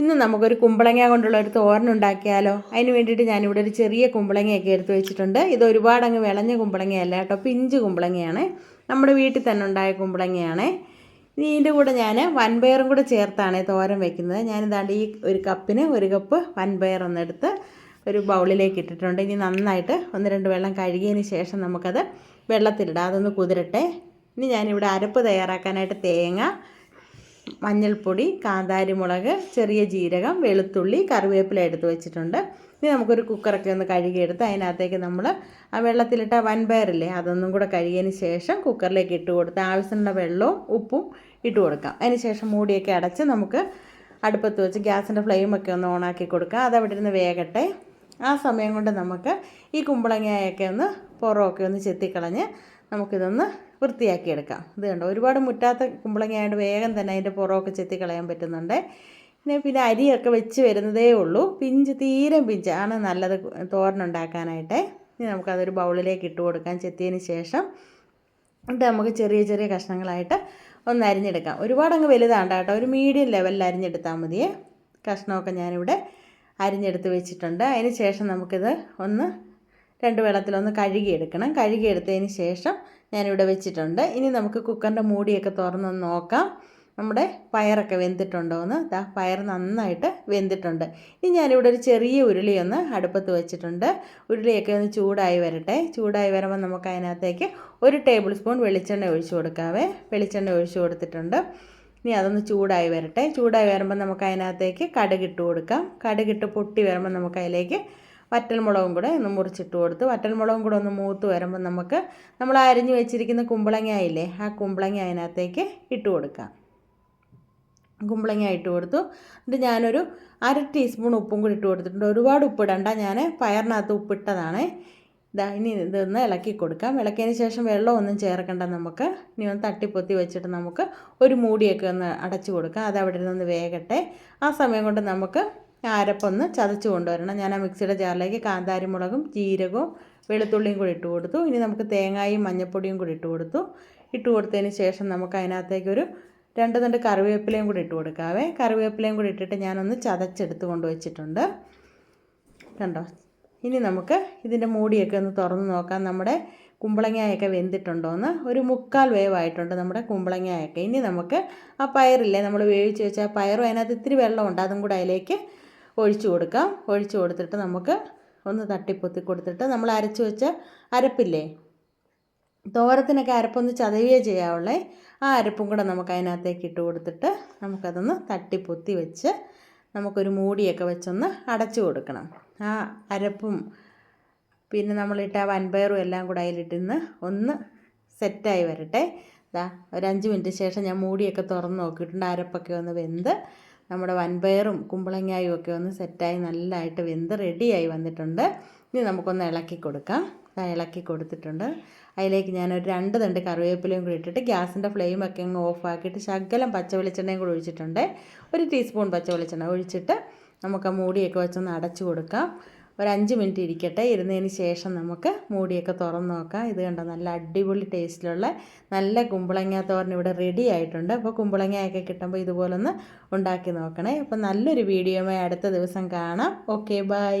ഇന്ന് നമുക്കൊരു കുമ്പളങ്ങ കൊണ്ടുള്ള ഒരു തോരൻ ഉണ്ടാക്കിയാലോ? അതിന് വേണ്ടിയിട്ട് ഞാനിവിടെ ഒരു ചെറിയ കുമ്പളങ്ങയൊക്കെ എടുത്തു വെച്ചിട്ടുണ്ട്. ഇത് ഒരുപാട് അങ്ങ് വിളഞ്ഞ കുമ്പളങ്ങയല്ല കേട്ടോ പിഞ്ച് കുമ്പളങ്ങയാണ്. നമ്മുടെ വീട്ടിൽ തന്നെ ഉണ്ടായ കുമ്പളങ്ങയാണ്. ഇനി ഇതിന്റെ കൂടെ ഞാൻ വൻപയറും കൂടെ ചേർത്താണ് തോരൻ വെക്കുന്നത്. ഞാനിതാണ്ട് ഈ ഒരു കപ്പിന് ഒരു കപ്പ് വൻപയർ ഒന്നെടുത്ത് ഒരു ബൗളിലേക്ക് ഇട്ടിട്ടുണ്ട്. ഇനി നന്നായിട്ട് ഒന്ന് രണ്ട് വെള്ളം കഴുകിയതിന് ശേഷം നമുക്കത് വെള്ളത്തിലിടാം. അതൊന്ന് കുതിരട്ടെ. ഇനി ഞാനിവിടെ അരപ്പ് തയ്യാറാക്കാനായിട്ട് തേങ്ങ മഞ്ഞൾപ്പൊടി കാന്താരിമുളക് ചെറിയ ജീരകം വെളുത്തുള്ളി കറിവേപ്പില എടുത്ത് വെച്ചിട്ടുണ്ട്. ഇനി നമുക്കൊരു കുക്കറൊക്കെ ഒന്ന് കഴുകിയെടുത്ത് അതിനകത്തേക്ക് നമ്മൾ ആ വെള്ളത്തിലിട്ട വൻപയറില്ലേ അതൊന്നും കൂടെ കഴുകിയതിന് ശേഷം കുക്കറിലേക്ക് ഇട്ട് കൊടുത്ത് ആവശ്യമുള്ള വെള്ളവും ഉപ്പും ഇട്ട് കൊടുക്കാം. അതിന് ശേഷം മൂടിയൊക്കെ അടച്ച് നമുക്ക് അടുപ്പത്ത് വെച്ച് ഗ്യാസിന്റെ ഫ്ലെയിമൊക്കെ ഒന്ന് ഓണാക്കി കൊടുക്കാം. അതവിടെ ഇരുന്ന് വേകട്ടെ. ആ സമയം കൊണ്ട് നമുക്ക് ഈ കുമ്പളങ്ങയൊക്കെ ഒന്ന് പുറമൊക്കെ ഒന്ന് ചെത്തിക്കളഞ്ഞ് നമുക്കിതൊന്ന് വൃത്തിയാക്കിയെടുക്കാം. ഇത് കണ്ടോ? ഒരുപാട് മുറ്റാത്ത കുമ്പളങ്ങയായിട്ട് വേഗം തന്നെ അതിന്റെ പുറമൊക്കെ ചെത്തി കളയാൻ പറ്റുന്നുണ്ട്. പിന്നെ പിന്നെ അരിയൊക്കെ വെച്ച് വരുന്നതേ ഉള്ളൂ. പിഞ്ച് തീരെ പിഞ്ച്. ആണ് നല്ലത് തോരനുണ്ടാക്കാനായിട്ട് ഇനി നമുക്കതൊരു ബൗളിലേക്ക് ഇട്ട് കൊടുക്കാൻ ചെത്തിയതിന് ശേഷം. എന്നിട്ട് നമുക്ക് ചെറിയ ചെറിയ കഷ്ണങ്ങളായിട്ട് ഒന്ന് അരിഞ്ഞെടുക്കാം. ഒരുപാട് അങ്ങ് വലുതാണ്ട കേട്ടോ. ഒരു മീഡിയം ലെവലിൽ അരിഞ്ഞെടുത്താൽ മതിയേ. കഷ്ണമൊക്കെ ഞാനിവിടെ അരിഞ്ഞെടുത്ത് വെച്ചിട്ടുണ്ട്. അതിന് ശേഷം നമുക്കിത് ഒന്ന് രണ്ട് വെള്ളത്തിലൊന്ന് കഴുകിയെടുക്കണം. കഴുകിയെടുത്തതിന് ശേഷം ഞാനിവിടെ വെച്ചിട്ടുണ്ട്. ഇനി നമുക്ക് കുക്കറിന്റെ മൂടിയൊക്കെ തുറന്ന് നോക്കാം. നമ്മുടെ പയറൊക്കെ വെന്തിട്ടുണ്ടോ എന്ന്. ദാ പയർ നന്നായിട്ട് വെന്തിട്ടുണ്ട്. ഇനി ഞാനിവിടെ ഒരു ചെറിയ ഉരുളി ഒന്ന് അടുപ്പത്ത് വെച്ചിട്ടുണ്ട്. ഉരുളിയൊക്കെ ഒന്ന് ചൂടായി വരട്ടെ. ചൂടായി വരുമ്പോൾ നമുക്ക് അതിനകത്തേക്ക് ഒരു ടേബിൾ സ്പൂൺ വെളിച്ചെണ്ണ ഒഴിച്ചു കൊടുക്കാവേ. വെളിച്ചെണ്ണ ഒഴിച്ചു കൊടുത്തിട്ടുണ്ട്. ഇനി അതൊന്ന് ചൂടായി വരട്ടെ. ചൂടായി വരുമ്പോൾ നമുക്ക് അതിനകത്തേക്ക് കടുകിട്ട് കൊടുക്കാം. കടുകിട്ട് പൊട്ടി വരുമ്പോൾ നമുക്ക് അതിലേക്ക് വറ്റൽമുളകും കൂടെ ഒന്ന് മുറിച്ചിട്ട് കൊടുത്ത് വറ്റൽമുളകും കൂടെ ഒന്ന് മൂത്ത് വരുമ്പോൾ നമുക്ക് നമ്മൾ അരിഞ്ഞു വെച്ചിരിക്കുന്ന കുമ്പളങ്ങ ഇല്ലേ ആ കുമ്പളങ്ങ അതിനകത്തേക്ക് ഇട്ട് കൊടുക്കാം. കുമ്പളങ്ങ ഇട്ട് കൊടുത്തു. എന്നിട്ട് ഞാനൊരു അര ടീസ്പൂൺ ഉപ്പും കൂടി ഇട്ട് കൊടുത്തിട്ടുണ്ട്. ഒരുപാട് ഉപ്പിടണ്ട ഞാൻ പയറിനകത്ത് ഉപ്പിട്ടതാണ് ഇതാ ഇനി ഇതൊന്ന് ഇളക്കി കൊടുക്കാം. ഇളക്കിയതിന് ശേഷം വെള്ളമൊന്നും ചേർക്കണ്ട നമുക്ക്. ഇനി ഒന്ന് തട്ടിപ്പൊത്തി വെച്ചിട്ട് നമുക്ക് ഒരു മൂടിയൊക്കെ ഒന്ന് അടച്ചു കൊടുക്കാം. അത് അവിടെ നിന്ന് വേകട്ടെ. ആ സമയം കൊണ്ട് നമുക്ക് അരപ്പൊന്ന് ചതച്ച് കൊണ്ടുവരണം. ഞാൻ ആ മിക്സിയുടെ ജാറിലേക്ക് കാന്താരിമുളകും ജീരകവും വെളുത്തുള്ളിയും കൂടി ഇട്ട് കൊടുത്തു. ഇനി നമുക്ക് തേങ്ങയും മഞ്ഞൾപ്പൊടിയും കൂടി ഇട്ട് കൊടുത്തു. ഇട്ട് കൊടുത്തതിന് ശേഷം നമുക്ക് അതിനകത്തേക്കൊരു രണ്ട് തണ്ട് കറിവേപ്പിലയും കൂടി ഇട്ട് കൊടുക്കാവേ. കറിവേപ്പിലയും കൂടി ഇട്ടിട്ട് ഞാനൊന്ന് ചതച്ചെടുത്ത് കൊണ്ടുവച്ചിട്ടുണ്ട് കണ്ടോ? ഇനി നമുക്ക് ഇതിന്റെ മൂടിയൊക്കെ ഒന്ന് തുറന്ന് നോക്കാം. നമ്മുടെ കുമ്പളങ്ങയൊക്കെ വെന്തിട്ടുണ്ടോയെന്ന് ഒരു മുക്കാൽ വേവായിട്ടുണ്ട് നമ്മുടെ കുമ്പളങ്ങായൊക്കെ. ഇനി നമുക്ക് ആ പയറില്ലേ നമ്മൾ വേവിച്ച് വെച്ച ആ പയറും അതിനകത്ത് ഇത്തിരി വെള്ളമുണ്ട്. അതും കൂടെ അതിലേക്ക് ഒഴിച്ചു കൊടുക്കാം. ഒഴിച്ചു കൊടുത്തിട്ട് നമുക്ക് ഒന്ന് തട്ടിപ്പൊത്തി കൊടുത്തിട്ട് നമ്മൾ അരച്ചു വെച്ച അരപ്പില്ലേ? തോരത്തിനൊക്കെ അരപ്പൊന്ന് ചതവിയേ ചെയ്യാവുള്ളേ. ആ അരപ്പും കൂടെ നമുക്ക് അതിനകത്തേക്ക് ഇട്ട് കൊടുത്തിട്ട് നമുക്കതൊന്ന് തട്ടിപ്പൊത്തി വെച്ച് നമുക്കൊരു മൂടിയൊക്കെ വെച്ചൊന്ന് അടച്ചു കൊടുക്കണം. ആ അരപ്പും പിന്നെ നമ്മളിട്ട വൻപയറും എല്ലാം കൂടെ അതിലിട്ടിന്ന് ഒന്ന് സെറ്റായി വരട്ടെ. ഇതാ ഒരു അഞ്ച് മിനിറ്റ് ശേഷം ഞാൻ മൂടിയൊക്കെ തുറന്ന് നോക്കിയിട്ടുണ്ട്. അരപ്പൊക്കെ ഒന്ന് വെന്ത് നമ്മുടെ വൻപയറും കുമ്പളങ്ങായും ഒക്കെ ഒന്ന് സെറ്റായി നല്ലതായിട്ട് വെന്ത് റെഡിയായി വന്നിട്ടുണ്ട്. ഇനി നമുക്കൊന്ന് ഇളക്കി കൊടുക്കാം. ഇളക്കി കൊടുത്തിട്ടുണ്ട്. അതിലേക്ക് ഞാനൊരു രണ്ട് തണ്ട് കറിവേപ്പിലയും കൂടി ഇട്ടിട്ട് ഗ്യാസിന്റെ ഫ്ലെയിമൊക്കെ അങ്ങ് ഓഫാക്കിയിട്ട് ശകലം പച്ച വെളിച്ചെണ്ണയും കൂടി ഒഴിച്ചിട്ടുണ്ട്. ഒരു ടീസ്പൂൺ പച്ച വെളിച്ചെണ്ണ ഒഴിച്ചിട്ട് നമുക്ക് മൂടിയൊക്കെ വെച്ചൊന്ന് അടച്ചു കൊടുക്കാം. ഒരു അഞ്ച് മിനിറ്റ് ഇരിക്കട്ടെ. ഇരുന്നതിന് ശേഷം നമുക്ക് മൂടിയൊക്കെ തുറന്ന് നോക്കാം. ഇത് കണ്ടോ നല്ല അടിപൊളി ടേസ്റ്റിലുള്ള നല്ല കുമ്പളങ്ങ തോരൻ ഇവിടെ റെഡി ആയിട്ടുണ്ട്. അപ്പോൾ കുമ്പളങ്ങയൊക്കെ കിട്ടുമ്പോൾ ഇതുപോലൊന്ന് ഉണ്ടാക്കി നോക്കണേ. അപ്പോൾ നല്ലൊരു വീഡിയോമായി അടുത്ത ദിവസം കാണാം. Okay bye